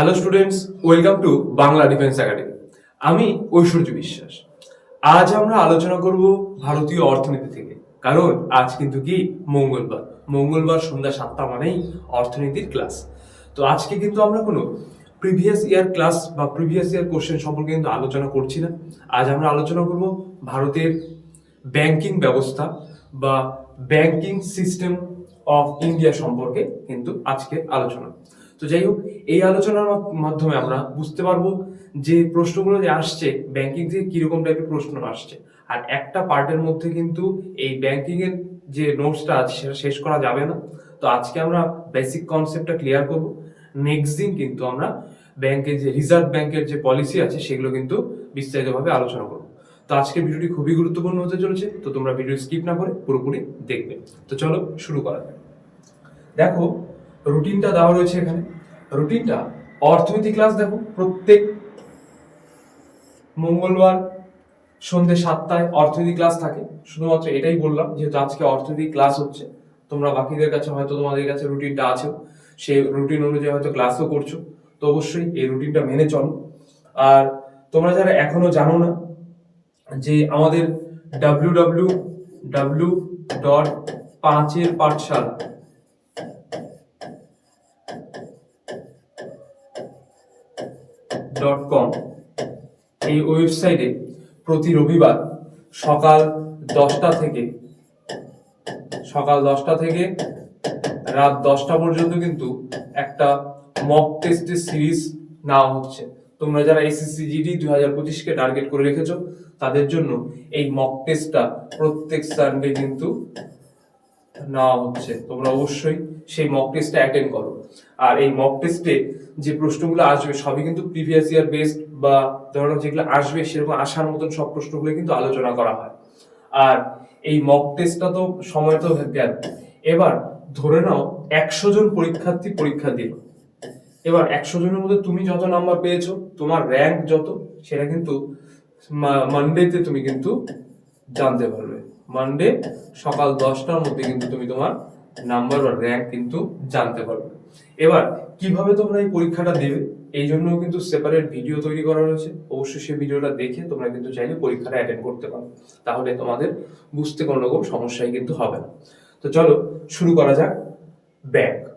Hello students welcome to Bangla defence academy আমি ঐশ্বর্য বিশ্বাস। আজ আমরা আলোচনা করব ভারতীয় অর্থনীতি থেকে। কারণ আজ কিন্তু কি? মঙ্গলবার। মঙ্গলবার সন্ধ্যা সাতটা মানেই অর্থনীতির ক্লাস তো আজকে কিন্তু আমরা কোনো প্রিভিয়াস ইয়ার ক্লাস বা প্রিভিয়াস ইয়ার কোশ্চেন সম্পর্কে কিন্তু আলোচনা করছি না। আজ আমরা আলোচনা করব ভারতের ব্যাংকিং ব্যবস্থা বা ব্যাংকিং সিস্টেম অফ ইন্ডিয়া সম্পর্কে কিন্তু আজকে আলোচনা। তো যাই হোক, এই আলোচনার মাধ্যমে আমরা বুঝতে পারব যে প্রশ্নগুলো যে আসছে ব্যাংকিং থেকে কীরকম টাইপের প্রশ্ন আসছে। আর একটা পার্টের মধ্যে কিন্তু এই ব্যাংকিং এর যে নোটসটা আছে, সেটা শেষ করা যাবে না। তো আজকে আমরা বেসিক কনসেপ্টটা ক্লিয়ার করব। নেক্সট দিন কিন্তু আমরা ব্যাংকের যে রিজার্ভ ব্যাংকের যে পলিসি আছে, সেগুলো কিন্তু বিস্তারিতভাবে আলোচনা করব। তো আজকের ভিডিওটি খুবই গুরুত্বপূর্ণ হতে চলেছে, তো তোমরা ভিডিও স্কিপ না করে পুরোপুরি দেখবে। তো চলো শুরু করা যাক। দেখো রুটিনটা দেওয়া রয়েছে এখানে। রুটিনটা অর্থনীতি ক্লাস দেখো, প্রত্যেক মঙ্গলবার সন্ধ্যে সাতটায় অর্থনীতি ক্লাস থাকে। শুধুমাত্র এটাই বললাম, যেহেতু আজকে অর্থনীতি ক্লাস হচ্ছে, তোমরা বাকিদের কাছে হয়তো তোমাদের কাছে রুটিনটা আছে সেই রুটিন অনুযায়ী হয়তো ক্লাসও করছ, তো অবশ্যই এই রুটিনটা মেনে চলো। আর তোমরা যারা এখনও জানো না, যে আমাদের ডাব্লিউ ডাব্লিউ ডাব্লিউ ডট পাঁচের পাঠশালা ডট কম। এই ওয়েবসাইটে প্রতি রবিবার সকাল দশটা থেকে, সকাল দশটা থেকে রাত দশটা পর্যন্ত কিন্তু একটা মক টেস্টের সিরিজ নেওয়া হচ্ছে। তোমরা যারা এসএসসি জিডি দুই হাজার পঁচিশকে টার্গেট করে রেখেছো, তাদের জন্য এই মক টেস্টটা প্রত্যেক সানডে কিন্তু নেওয়া হচ্ছে। তোমরা অবশ্যই সেই মক টেস্টটা অ্যাটেন্ড করো। আর এই মক টেস্টে যে প্রশ্নগুলো আসবে, সবই কিন্তু প্রিভিয়াস ইয়ার বেসড বা ধরো যেগুলো আসবে সেরকম আসার মতন সব প্রশ্নগুলো কিন্তু আলোচনা করা হয়। আর এই মক টেস্টটা তো সময় তো গেল। এবার ধরে নাও একশো জন পরীক্ষার্থী পরীক্ষা দিল। এবার একশো জনের মধ্যে তুমি যত নাম্বার পেয়েছ, তোমার র্যাঙ্ক যত, সেটা কিন্তু মানডেতে তুমি কিন্তু জানতে পারবে। মানডে সকাল দশটার মধ্যে কিন্তু তুমি তোমার নাম্বার বা র্যাঙ্ক কিন্তু জানতে পারবে। এবার, কীভাবে তোমরা এই পরীক্ষাটা দেবে? এই জন্য কিন্তু সেপারেট ভিডিও তৈরি করা রয়েছে। অবশ্যই সেই ভিডিওটা দেখে তোমরা কিন্তু চাইলে পরীক্ষাটা অ্যাটেন্ড করতে পারো। তাহলে তোমাদের বুঝতে কোনো রকম সমস্যাই কিন্তু হবে না। তো চলো, শুরু করা যাক। ব্যাংক।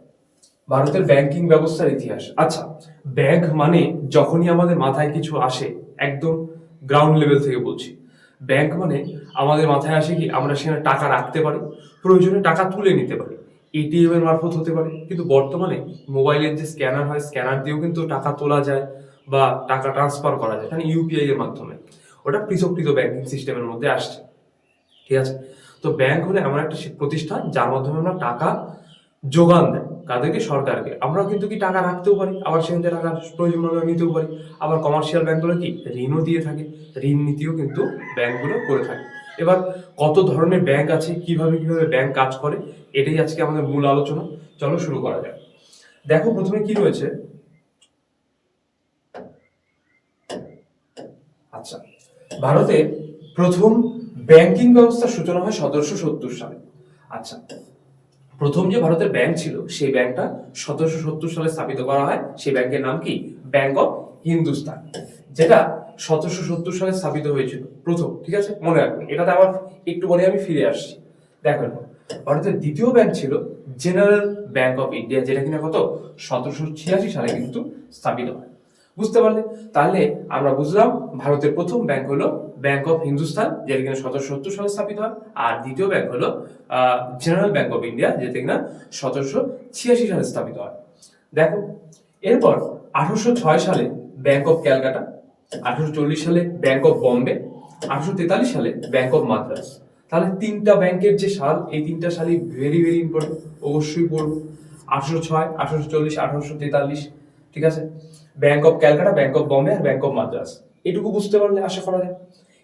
ভারতের ব্যাংকিং ব্যবস্থার ইতিহাস। আচ্ছা ব্যাংক মানে যখনই আমাদের মাথায় কিছু আসে, একদম গ্রাউন্ড লেভেল থেকে বলছি। ব্যাংক মানে আমাদের মাথায় আসে কি, আমরা সেখানে টাকা রাখতে পারি প্রয়োজনে টাকা তুলে নিতে পারি। এটিএম এর মারফত হতে পারে। কিন্তু বর্তমানে মোবাইলের যে স্ক্যানার হয় স্ক্যানার দিয়েও কিন্তু টাকা তোলা যায় বা টাকা ট্রান্সফার করা যায় মানে ইউপিআই এর মাধ্যমে। ওটা পৃথককৃত ব্যাংকিং সিস্টেমের মধ্যে আসছে। ঠিক আছে? তো ব্যাংক হলে এমন একটা প্রতিষ্ঠান যার মাধ্যমে আমরা টাকা যোগান দেয় কাদেরকে সরকারকে। আমরা কিন্তু কি টাকা রাখতেও পারি, আবার সেখান থেকে টাকা প্রয়োজন মতো নিতেও পারি। আবার কমার্শিয়াল ব্যাংকগুলো কি? ঋণও দিয়ে থাকে। ঋণ নীতিও কিন্তু ব্যাংকগুলো করে থাকে। এবার কত ধরনের ব্যাংক আছে, কীভাবে কীভাবে ব্যাংক কাজ করে, এটাই আজকে আমাদের মূল আলোচনা। চলো শুরু করা যাক। দেখো প্রথমে কি রয়েছে। আচ্ছা ভারতে প্রথম ব্যাংকিং ব্যবস্থার সূচনা হয় সতেরোশো সত্তর সালে। আচ্ছা প্রথম যে ভারতের ব্যাংক ছিল, সেই ব্যাংকটা সতেরোশো সত্তর সালে স্থাপিত করা হয়। সেই ব্যাংকের নাম কি? ব্যাংক অফ হিন্দুস্তান যেটা সতেরোশো সত্তর সালে স্থাপিত হয়েছিল। প্রথম, ঠিক আছে? মনে রাখবেন, এটাতে আবার একটু পরে আমি ফিরে আসছি। দেখো এরপর। ভারতের দ্বিতীয় ব্যাংক ছিল জেনারেল ব্যাংক অফ ইন্ডিয়া যেটা কিনা কত? সতেরোশো ছিয়াশি সালে কিন্তু স্থাপিত হয়। বুঝতে পারলে? তাহলে আমরা বুঝলাম ভারতের প্রথম ব্যাংক হলো ব্যাংক অফ হিন্দুস্তান যেটা কিনা সতেরোশো সত্তর সালে স্থাপিত হয়। আর দ্বিতীয় ব্যাংক হলো জেনারেল ব্যাংক অফ ইন্ডিয়া যেটা কিনা সতেরোশো ছিয়াশি সালে স্থাপিত হয়। দেখো, এরপর আঠারোশো ছয় সালে ব্যাংক অফ ক্যালকাটা আঠারোশো চল্লিশ সালে ব্যাংক অফ বম্বে আঠারোশো তেতাল্লিশ সালে ব্যাংক অফ মাদ্রাস তাহলে তিনটা ব্যাংকের যে সাল, এই তিনটা সালই ভেরি ভেরি ইম্পর্টেন্ট অবশ্যই পড়ব। আঠারোশো ছয়, আঠারোশো চল্লিশ, আঠারোশো তেতাল্লিশ, ঠিক আছে? Bank of Calcutta bank of Bombay R bank of Madras এটুকু বুঝতে পারলে আশা করা যায়।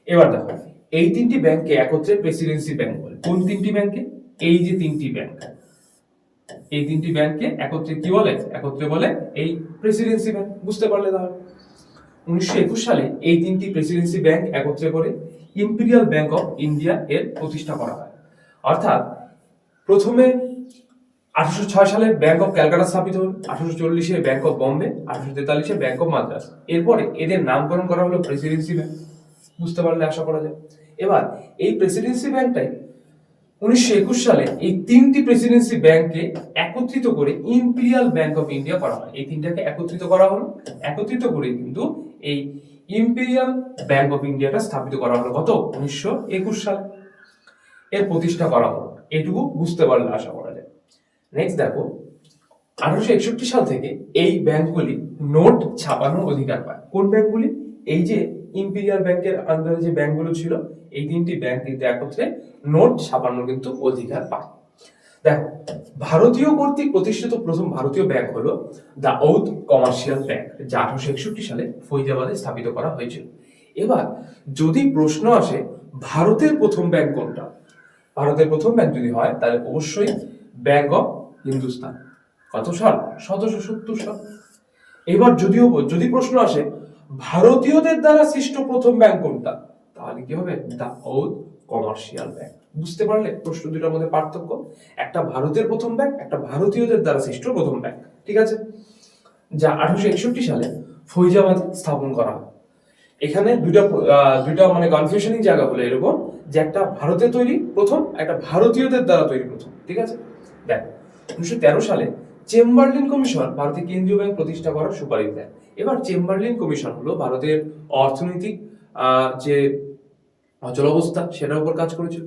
এবার দেখো, এই তিনটি ব্যাংকে একত্রে প্রেসিডেন্সি ব্যাংক বলে। কোন তিনটি ব্যাংকে? এই যে তিনটি ব্যাংক। এই তিনটি ব্যাংককে একত্রে কি বলে? একত্রে বলে এই প্রেসিডেন্সি ব্যাংক বুঝতে পারলে তাহলে। উনিশশো একুশ সালে এই তিনটি প্রেসিডেন্সি ব্যাংক একত্রে করে ইম্পিরিয়াল ব্যাংক অফ ইন্ডিয়া এর প্রতিষ্ঠা করা হয়। অর্থাৎ প্রথমে আঠারোশো ছয় সালে ব্যাংক অফ ক্যালকাটা স্থাপিত হল, আঠারোশো চল্লিশে ব্যাংক অফ বম্বে আঠারোশো তেতাল্লিশে ব্যাংক অফ মাদ্রাস এরপরে এদের নামকরণ করা হলো প্রেসিডেন্সি ব্যাংক বুঝতে পারলে আশা করা যায়। এবার এই প্রেসিডেন্সি ব্যাংকটাই উনিশশো একুশ সালে এই তিনটি প্রেসিডেন্সি ব্যাংককে একত্রিত করে ইম্পিরিয়াল ব্যাংক অফ ইন্ডিয়া করা হয়। এই তিনটাকে একত্রিত করা হলো। একত্রিত করে কিন্তু এই ইম্পিরিয়াল ব্যাংক অফ ইন্ডিয়াটা স্থাপিত করা হলো কত? উনিশশো একুশ সালে। এর প্রতিষ্ঠা করা হলো এটুকু বুঝতে পারলে আশা করা যায়। নেক্সট দেখো, আঠারোশো একষট্টি সাল থেকে এই ব্যাংকগুলি নোট ছাপানোর অধিকার পায়। কোন ব্যাংকগুলি? এই যে ইম্পিরিয়াল ব্যাংকের আন্ডারে যে ব্যাংকগুলো ছিল, এই তিনটি ব্যাংক কিন্তু একত্রে নোট ছাপানোর কিন্তু অধিকার পায়। দেখো, ভারতীয় কর্তৃক প্রতিষ্ঠিত প্রথম ভারতীয় ব্যাংক হলো দ্য ঔদ কমার্শিয়াল ব্যাংক যা আঠারোশো একষট্টি সালে ফৈজাবাদে স্থাপিত করা হয়েছিল। এবার যদি প্রশ্ন আসে, ভারতের প্রথম ব্যাংক কোনটা? ভারতের প্রথম ব্যাংক যদি হয়, তাহলে অবশ্যই ব্যাংক অফ হিন্দুস্তান। কত সাল? সতেরোশো সত্তর সাল। এবার যদিও, যদি প্রশ্ন আসে, ভারতীয়দের দ্বারা সৃষ্ট প্রথম ব্যাংক কোনটা? তাহলে কি হবে? The old commercial bank. বুঝতে পারলে প্রশ্ন দুটার মধ্যে পার্থক্য। একটা ভারতের প্রথম ব্যাংক একটা ভারতীয়দের দ্বারা সৃষ্ট প্রথম ব্যাংক ঠিক আছে? যা আঠারোশো একষট্টি সালে ফৈজাবাদ স্থাপন করা হয়। এখানে দুইটা দুইটা মানে কনফিউশনিং জায়গা বলে এরকম যে একটা ভারতে তৈরি প্রথম, একটা ভারতীয়দের দ্বারা তৈরি প্রথম, ঠিক আছে? দেখ, উনিশশো তেরো সালে চেম্বারলিন কমিশন ভারতের কেন্দ্রীয় ব্যাংক প্রতিষ্ঠা করার সুপারিশ দেয়। এবার চেম্বারলিন কমিশন হলো ভারতের অর্থনৈতিক যে অচল অবস্থা সেটার উপর কাজ করেছিল।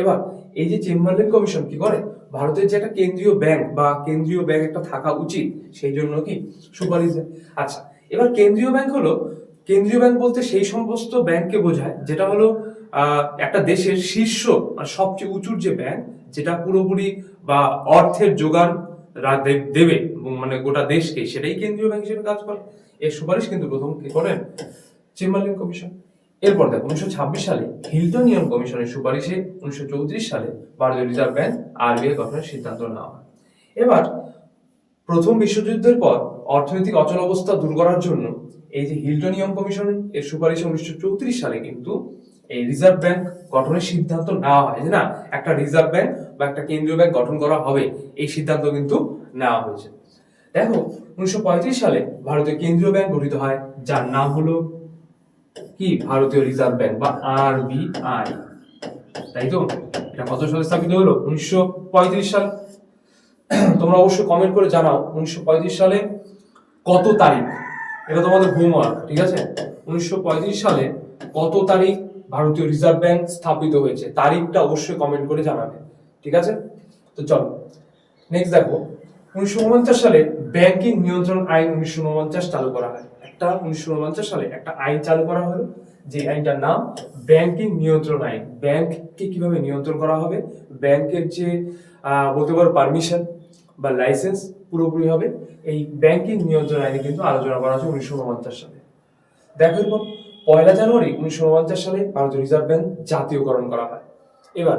এবার, এই যে চেম্বারলিন কমিশন কি করে? ভারতের যে একটা কেন্দ্রীয় ব্যাংক বা কেন্দ্রীয় ব্যাংক একটা থাকা উচিত, সেই জন্য কি? সুপারিশ। দেয় আচ্ছা এবার কেন্দ্রীয় ব্যাংক হলো, কেন্দ্রীয় ব্যাংক বলতে সেই সমস্ত ব্যাংককে বোঝায়, যেটা হলো একটা দেশের শীর্ষ আর সবচেয়ে উঁচুর যে ব্যাংক যেটা পুরোপুরি বা অর্থের যোগান দেবে মানে গোটা দেশকে, সেটাই কেন্দ্রীয় ব্যাংক হিসেবে কাজ করে। এর সুপারিশ কিন্তু প্রথম কি করেন? চেম্বারলিন কমিশন এরপর দেখো, উনিশশো ছাব্বিশ সালে হিল্টনিয়ন কমিশনের সুপারিশে উনিশশো চৌত্রিশ সালে ভারতীয় রিজার্ভ ব্যাংক আরবিআই গঠনের সিদ্ধান্ত নেওয়া হয়। এবার প্রথম বিশ্বযুদ্ধের পর অর্থনৈতিক অচল অবস্থা দূর করার জন্য এই যে হিল্টনিয়ম কমিশনের এর সুপারিশে উনিশশো চৌত্রিশ সালে কিন্তু এই রিজার্ভ ব্যাংক গঠনের সিদ্ধান্ত নেওয়া হয়। না, একটা রিজার্ভ ব্যাংক বা একটা কেন্দ্রীয় ব্যাংক গঠন করা হবে, এই সিদ্ধান্ত কিন্তু নেওয়া হয়েছে। দেখো, উনিশশো পঁয়ত্রিশ সালে ভারতীয় কেন্দ্রীয় ব্যাংক গঠিত হয়, যার নাম হলো কি? ভারতীয় রিজার্ভ ব্যাংক বা আরবিআই। তাই তো এটা কত সালে স্থাপিত হলো? উনিশশো পঁয়ত্রিশ সাল। তোমরা অবশ্যই কমেন্ট করে জানাও উনিশশো পঁয়ত্রিশ সালে কত তারিখ। এটা তোমাদের হোমওয়ার্ক ঠিক আছে? উনিশশো পঁয়ত্রিশ সালে কত তারিখ ভারতীয় রিজার্ভ ব্যাংক স্থাপিত হয়েছে? তারিখটা অবশ্যই কমেন্ট করে জানাবে, ঠিক আছে? তো চলো নেক্সট দেখো। উনিশশো উনপঞ্চাশ সালে ব্যাংকিং নিয়ন্ত্রণ আইন উনিশশো উনপঞ্চাশ চালু করা হয়। একটা উনিশশো উনপঞ্চাশ সালে একটা আইন চালু করা হলো, যে আইনটার নাম ব্যাংকিং নিয়ন্ত্রণ আইন। ব্যাংককে কীভাবে নিয়ন্ত্রণ করা হবে? ব্যাংকের যে বলতে পারো পারমিশন বা লাইসেন্স পুরোপুরি হবে। এই ব্যাংকিং নিয়ন্ত্রণ আইনে কিন্তু আলোচনা করা হয়েছে উনিশশো উনপঞ্চাশ সালে। দেখো এরপর, পয়লা জানুয়ারি উনিশশো উনপঞ্চাশ সালে ভারতীয় রিজার্ভ ব্যাংক জাতীয়করণ করা হয়। এবার,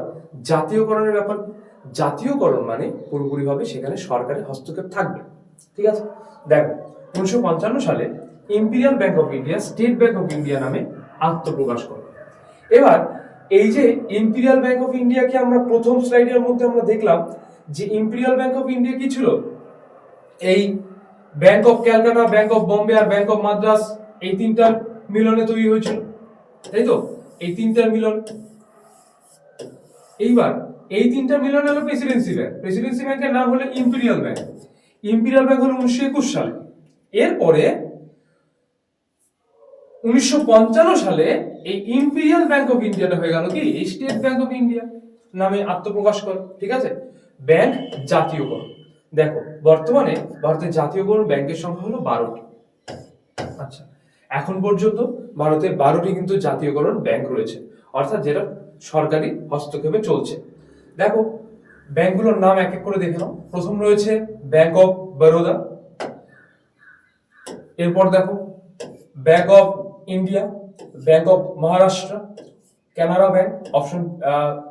জাতীয়করণের ব্যাপার, জাতীয়করণ মানে পুরোপুরিভাবে সেখানে সরকারের হস্তক্ষেপ থাকবে। ঠিক আছে? দেখো, উনিশশো পঞ্চান্ন সালে imperial bank of India state bank of India নামে আত্মপ্রকাশ করে। এবার, এই যে ইম্পিরিয়াল ব্যাংক অফ ইন্ডিয়াকে আমরা প্রথম স্লাইডের মধ্যে আমরা দেখলাম, যে ইম্পিরিয়াল ব্যাংক অফ ইন্ডিয়া কি ছিল? এই bank of Calcutta bank of Bombay R bank of Madras এই তিনটার মিলনে তৈরি হয়েছিল। তাই তো? এই তিনটার মিলন। এইবার, এই তিনটা মিলন হলো প্রেসিডেন্সি ব্যাংক প্রেসিডেন্সি ব্যাংকের নাম হলো ইম্পিরিয়াল ব্যাংক ইম্পিরিয়াল ব্যাংক হলো উনিশশো একুশ সালে। এরপরে উনিশশো পঞ্চান্ন সালে এই ইম্পিরিয়াল ব্যাংক অফ ইন্ডিয়াটা হয়ে গেল কি? স্টেট ব্যাংক অফ ইন্ডিয়া নামে আত্মপ্রকাশ করে, ঠিক আছে? ব্যাংক জাতীয়করণ। দেখো, বর্তমানে ভারতের জাতীয়করণ ব্যাংকের সংখ্যা হলো বারোটি। আচ্ছা এখন পর্যন্ত ভারতে বারোটি কিন্তু জাতীয়করণ ব্যাংক রয়েছে। অর্থাৎ যেটা সরকারি হস্তক্ষেপে চলছে। দেখো, ব্যাংকগুলোর নাম এক এক করে দেখে নাও। প্রথম রয়েছে ব্যাংক অফ বরোদা এরপর দেখো bank of India bank of Maharashtra Canara bank option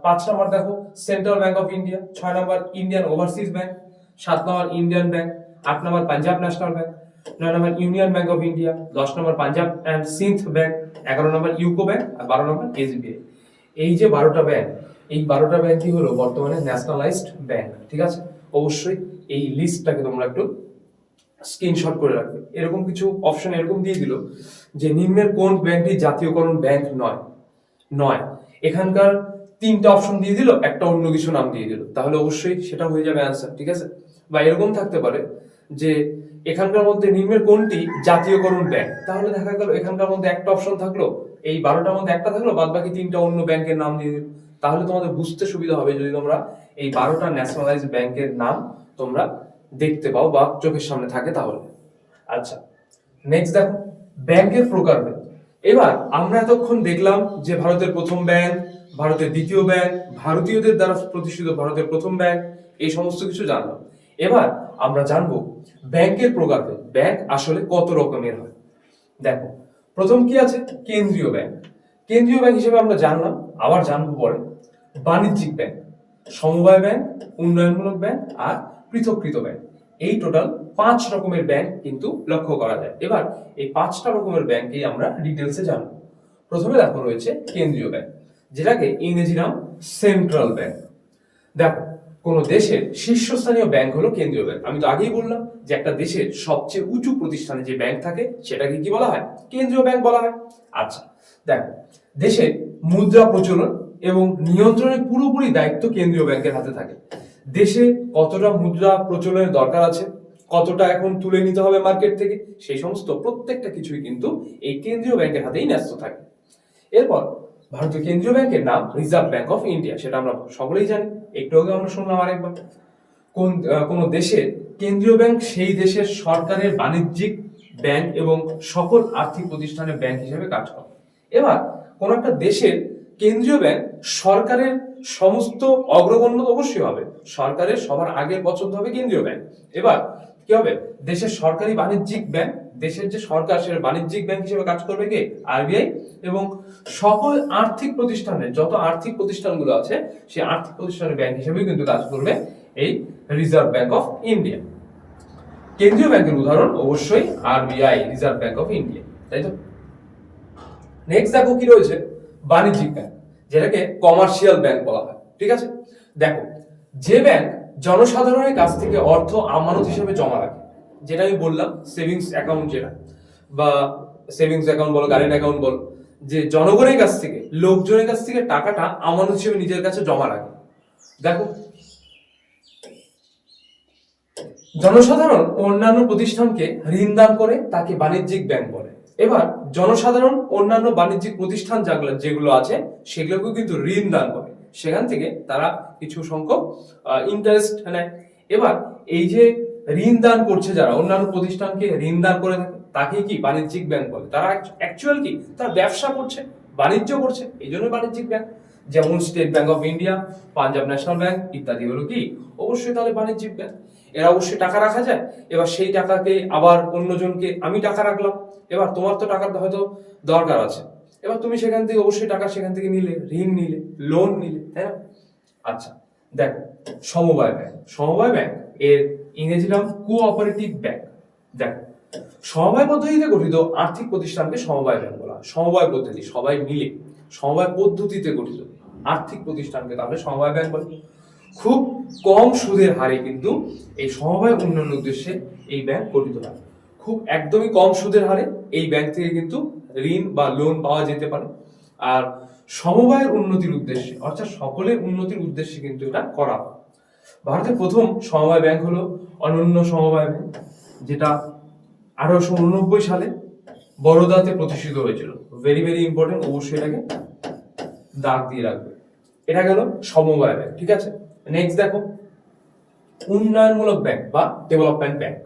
পাঁচ নম্বর দেখো সেন্ট্রাল ব্যাংক অফ ইন্ডিয়া ছয় নম্বর ইন্ডিয়ান ওভারসিজ ব্যাংক সাত নম্বর ইন্ডিয়ান ব্যাংক আট নম্বর পাঞ্জাব ন্যাশনাল ব্যাংক নয় নম্বর ইউনিয়ন ব্যাংক অফ ইন্ডিয়া দশ নম্বর পাঞ্জাব অ্যান্ড সিন্থ ব্যাংক এগারো নম্বর ইউকো ব্যাংক আর বারো নম্বর এসবিআই এই যে বারোটা ব্যাংক এই বারোটা ব্যাংকই হলো বর্তমানে ন্যাশনালাইজড ব্যাংক ঠিক আছে? অবশ্যই এই লিস্টটাকে তোমরা একটু স্ক্রিনশট করে রাখবে। এরকম কিছু অপশন এরকম দিয়ে দিল যে নিম্নের কোন ব্যাংকটি জাতীয়করণ ব্যাংক নয়। নয়। এখানকার তিনটা অপশন দিয়ে দিল, একটা অন্য কিছু নাম দিয়ে দিল। তাহলে অবশ্যই সেটা হয়ে যাবে অ্যান্সার ঠিক আছে? বা এরকম থাকতে পারে যে এখানকার মধ্যে নিম্নের কোনটি জাতীয়করণ ব্যাংক তাহলে দেখা গেল এখানকার মধ্যে একটা অপশন থাকল, এই বারোটার মধ্যে একটা থাকল বাদ বাকি তিনটা অন্য ব্যাংকের নাম দিয়ে দিল। তাহলে তোমাদের বুঝতে সুবিধা হবে যদি তোমরা এই বারোটা ন্যাশনালাইজ ব্যাংকের নাম তোমরা দেখতে পাও বা চোখের সামনে থাকে তাহলে। আচ্ছা নেক্সট দেখো, ব্যাংকের প্রকারভেদ। এবার আমরা এতক্ষণ দেখলাম যে ভারতের প্রথম ব্যাংক, ভারতের দ্বিতীয় ব্যাংক, ভারতীয়দের দ্বারা প্রতিষ্ঠিত ভারতের প্রথম ব্যাংক, এই সমস্ত কিছু জানলাম। এবার আমরা জানব ব্যাংকের প্রকারভেদ, ব্যাংক আসলে কত রকমের হয়। দেখো, প্রথম কি আছে? কেন্দ্রীয় ব্যাংক। কেন্দ্রীয় ব্যাংক হিসেবে আমরা জানলাম, আবার জানব পরে। বাণিজ্যিক ব্যাংক, সমবায় ব্যাংক, উন্নয়নমূলক ব্যাংক আর পৃথককৃত ব্যাংক এই টোটাল পাঁচ রকমের ব্যাংক কিন্তু লক্ষ্য করা যায়। এবার এই পাঁচটা রকমের ব্যাংকেই আমরা ডিটেলসে জানব। প্রথমে দেখো রয়েছে কেন্দ্রীয় ব্যাংক, যেটাকে ইংরেজি নাম সেন্ট্রাল ব্যাংক। দেখো, কোন দেশের শীর্ষস্থানীয় ব্যাংক হলো কেন্দ্রীয় ব্যাংক। আমি তো আগেই বললাম যে একটা দেশের সবচেয়ে উঁচু প্রতিষ্ঠানে যে ব্যাংক থাকে, সেটাকে কি বলা হয়? কেন্দ্রীয় ব্যাংক বলা হয়। আচ্ছা দেখো দেশে মুদ্রা প্রচলন এবং নিয়ন্ত্রণের পুরোপুরি দায়িত্ব কেন্দ্রীয় ব্যাংকের হাতে থাকে। দেশে কতটা মুদ্রা প্রচলনের দরকার আছে, কতটা এখন তুলে নিতে হবে মার্কেট থেকে, সেই সমস্ত প্রত্যেকটা কিছুই কিন্তু এই কেন্দ্রীয় ব্যাংকের হাতেই ন্যস্ত থাকে। এরপর, ভারতীয় কেন্দ্রীয় ব্যাংকের নাম রিজার্ভ ব্যাংক অফ ইন্ডিয়া সেটা আমরা সকলেই জানি, একটু আগে আমরা শুনলাম আরেকবার কোন কোন দেশের কেন্দ্রীয় ব্যাংক সেই দেশের সরকারের বাণিজ্যিক ব্যাংক এবং সকল আর্থিক প্রতিষ্ঠানের ব্যাংক হিসেবে কাজ করে। এবার, কোন একটা দেশের কেন্দ্রীয় ব্যাংক সরকারের সমস্ত অগ্রগণ্য অবশ্যই হবে। সরকারের সবার আগের পছন্দ হবে কেন্দ্রীয় ব্যাংক। এবার কি হবে? দেশের সরকারি বাণিজ্যিক ব্যাংক, দেশের যে সরকার সেটা বাণিজ্যিক ব্যাংক হিসেবে কাজ করবে কে? আরবিআই। এবং সকল আর্থিক প্রতিষ্ঠানের যত আর্থিক প্রতিষ্ঠানগুলো আছে, সেই আর্থিক প্রতিষ্ঠানের ব্যাংক হিসেবেও কিন্তু কাজ করবে এই রিজার্ভ ব্যাংক অফ ইন্ডিয়া কেন্দ্রীয় ব্যাংকের উদাহরণ অবশ্যই RBI reserve bank of India তাই তো? নেক্সট দেখো কি রয়েছে। বাণিজ্যিক ব্যাংক যেটাকে কমার্শিয়াল ব্যাংক বলা হয়। ঠিক আছে? দেখো, যে ব্যাংক জনসাধারণের কাছ থেকে অর্থ আমানত হিসেবে জমা রাখে, যেটা আমি বললাম সেভিংস অ্যাকাউন্ট যেটা, বা সেভিংস অ্যাকাউন্ট বলো কারেন্ট অ্যাকাউন্ট বলো, যে জনগণের কাছ থেকে, লোকজনের কাছ থেকে টাকাটা আমানত হিসেবে নিজের কাছে জমা রাখে। দেখো, জনসাধারণ অন্যান্য প্রতিষ্ঠানকে ঋণ দান করে, তাকে বাণিজ্যিক ব্যাংক বলে। এবার জনসাধারণ, অন্যান্য বাণিজ্যিক প্রতিষ্ঠান যেগুলো যেগুলো আছে, সেগুলোকেও কিন্তু ঋণ দান করে। সেখান থেকে তারা কিছু সংখ্যক ইন্টারেস্ট নেয়। এবার এই যে ঋণ দান করছে যারা, অন্যান্য প্রতিষ্ঠানকে ঋণ দান করে থাকে, তাকে কি বাণিজ্যিক ব্যাংক বলে? তারা অ্যাকচুয়াল কি? তারা ব্যবসা করছে, বাণিজ্য করছে, এই জন্য বাণিজ্যিক ব্যাংক যেমন state bank of India Punjab national bank ইত্যাদি হলো কি? অবশ্যই তাহলে বাণিজ্যিক ব্যাংক এরা অবশ্যই টাকা রাখা যায়। এবার সেই টাকাকে আবার অন্যজনকে আমি টাকা রাখলাম। এবার তোমার তো টাকার হয়তো দরকার আছে। এবার তুমি সেখান থেকে অবশ্যই টাকা সেখান থেকে নিলে, ঋণ নিলে লোন নিলে, তাই না? আচ্ছা দেখো, সমবায় ব্যাংক সমবায় ব্যাংক এর ইংরেজি নাম কোঅপারেটিভ ব্যাংক দেখো, সমবায় পদ্ধতিতে গঠিত আর্থিক প্রতিষ্ঠানকে সমবায় ব্যাংক বলা সমবায় পদ্ধতি, সবাই মিলে সমবায় পদ্ধতিতে গঠিত। আর্থিক প্রতিষ্ঠানকে তাহলে সমবায় ব্যাংক বলে। খুব কম সুদের হারে কিন্তু এই সমবায় উন্নয়ন উদ্দেশ্যে এই ব্যাংক গঠিত হয়। খুব একদমই কম সুদের হারে এই ব্যাংক থেকে কিন্তু ঋণ বা লোন পাওয়া যেতে পারে। আর সমবায়ের উন্নতির উদ্দেশ্যে, অর্থাৎ সকলের উন্নতির উদ্দেশ্যে কিন্তু এটা করা ভারতের প্রথম সমবায় ব্যাংক হলো অনন্য সমবায় ব্যাংক যেটা আঠারোশো উননব্বই সালে বরোদাতে প্রতিষ্ঠিত হয়েছিল। ভেরি ভেরি ইম্পর্টেন্ট অবশ্যই এটাকে দাগ দিয়ে রাখবে। এটা গেল সমবায় ব্যাংক ঠিক আছে? নেক্সট দেখো, উন্নয়নমূলক ব্যাংক বা ডেভেলপমেন্ট ব্যাংক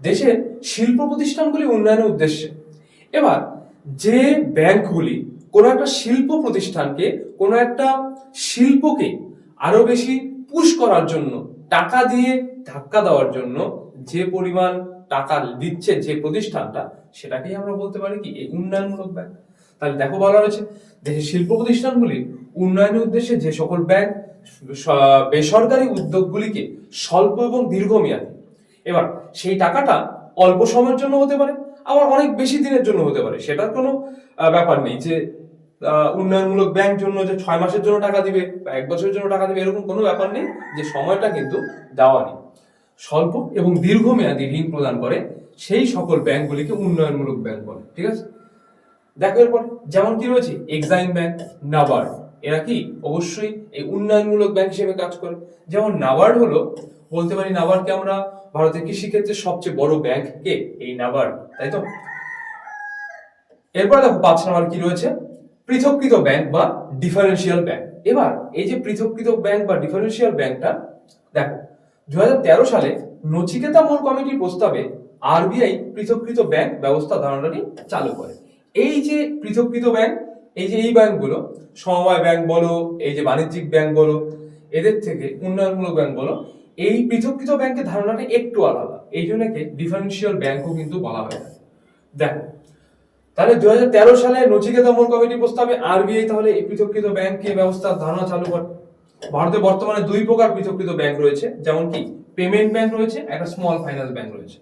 দেশের শিল্প প্রতিষ্ঠানগুলি উন্নয়নের উদ্দেশ্যে। এবার, যে ব্যাংকগুলি কোনো একটা শিল্প প্রতিষ্ঠানকে, কোনো একটা শিল্পকে আরও বেশি পুশ করার জন্য, টাকা দিয়ে ধাক্কা দেওয়ার জন্য যে পরিমাণ টাকা দিচ্ছে যে প্রতিষ্ঠানটা, সেটাকেই আমরা বলতে পারি কি, এই উন্নয়নমূলক ব্যাংক তাহলে দেখো বলা রয়েছে দেশের শিল্প প্রতিষ্ঠানগুলি উন্নয়নের উদ্দেশ্যে যে সকল ব্যাংক বেসরকারি উদ্যোগগুলিকে স্বল্প এবং দীর্ঘমেয়াদী। এবার সেই টাকাটা অল্প সময়ের জন্য হতে পারে, আবার অনেক বেশি দিনের জন্য হতে পারে। সেটার কোনো ব্যাপার নেই যে উন্নয়নমূলক ব্যাংক জন্য যে ছয় মাসের জন্য টাকা দিবে বা এক বছরের জন্য টাকা দিবে, এরকম কোনো ব্যাপার নেই যে সময়টা কিন্তু দেওয়া নেই। স্বল্প এবং দীর্ঘমেয়াদী ঋণ প্রদান করে সেই সকল ব্যাংকগুলিকে উন্নয়নমূলক ব্যাংক বলে, ঠিক আছে? দেখো এরপর যেমন কি রয়েছে এক্সাইম ব্যাংক নাবার্ড এরা কি? অবশ্যই এই উন্নয়নমূলক ব্যাংক হিসেবে কাজ করে। যেমন নাবার্ড হলো, বলতে পারি নাবার্ডকে আমরা ভারতের কৃষিক্ষেত্রে সবচেয়ে বড় ব্যাংক কে? এই নাবার্ড, তাই তো? এরপর দেখো পাঁচ নাম্বার কি রয়েছে? পৃথককৃত ব্যাংক বা ডিফারেন্সিয়াল ব্যাংক। এবার এই যে পৃথককৃত ব্যাংক বা ডিফারেন্সিয়াল ব্যাংকটা, দেখো দু হাজার তেরো সালে নচিকেতা মোড় কমিটির প্রস্তাবে আরবিআই পৃথককৃত ব্যাংক ব্যবস্থা ধারণাটি চালু করে। এই যে পৃথককৃত ব্যাংক এই যে এই ব্যাংকগুলো, সমবায় ব্যাংক বলো, এই যে বাণিজ্যিক ব্যাংক বলো, এদের থেকে উন্নয়নমূলক ব্যাংক বলো, এই পৃথকৃত ব্যাংকের ধারণাটা একটু আলাদা। এই জন্য ডিফারেন্সিয়াল ব্যাংকও কিন্তু বলা হয় দেখো, তাহলে দু হাজার তেরো সালে নচিকেতা মোড় কমিটি প্রস্তাবে আরবিআই তাহলে এই পৃথককৃত ব্যাংকে ব্যবস্থার ধারণা চালু করে। ভারতে বর্তমানে দুই প্রকার পৃথককৃত ব্যাংক রয়েছে, যেমন কি পেমেন্ট ব্যাংক রয়েছে, একটা স্মল ফাইন্যান্স ব্যাংক রয়েছে।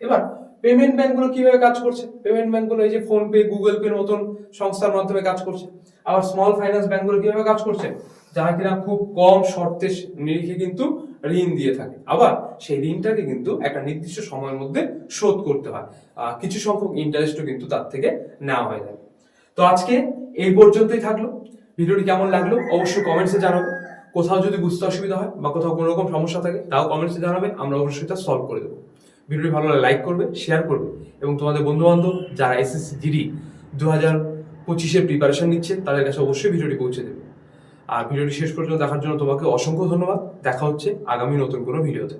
এবার পেমেন্ট ব্যাংকগুলো কীভাবে কাজ করছে? পেমেন্ট ব্যাংকগুলো এই যে ফোন পে গুগল পে মতন সংস্থার মাধ্যমে কাজ করছে। আবার স্মল ফাইন্যান্স ব্যাংকগুলো কীভাবে কাজ করছে? যারা কিনা খুব কম শর্তে নিরিখে কিন্তু ঋণ দিয়ে থাকে। আবার সেই ঋণটাকে কিন্তু একটা নির্দিষ্ট সময়ের মধ্যে শোধ করতে হয়। কিছু সংখ্যক ইন্টারেস্টও কিন্তু তার থেকে নেওয়া হয়ে যায় তো আজকে এই পর্যন্তই থাকল। ভিডিওটি কেমন লাগল অবশ্যই কমেন্টসে জানাবে কোথাও যদি বুঝতে অসুবিধা হয় বা কোথাও কোনো রকম সমস্যা থাকে, তাও কমেন্টসে জানাবে আমরা অবশ্যই তা সলভ করে দেবো। ভিডিওটি ভালো লাগলে লাইক করবে শেয়ার করবে। এবং তোমাদের বন্ধুবান্ধব যারা এসএসসি জিডি দু হাজার পঁচিশের প্রিপারেশন নিচ্ছে, তাদের কাছে অবশ্যই ভিডিওটি পৌঁছে দেবে। আর ভিডিওটি শেষ পর্যন্ত দেখার জন্য তোমাকে অসংখ্য ধন্যবাদ। দেখা হচ্ছে আগামী নতুন কোনো ভিডিওতে।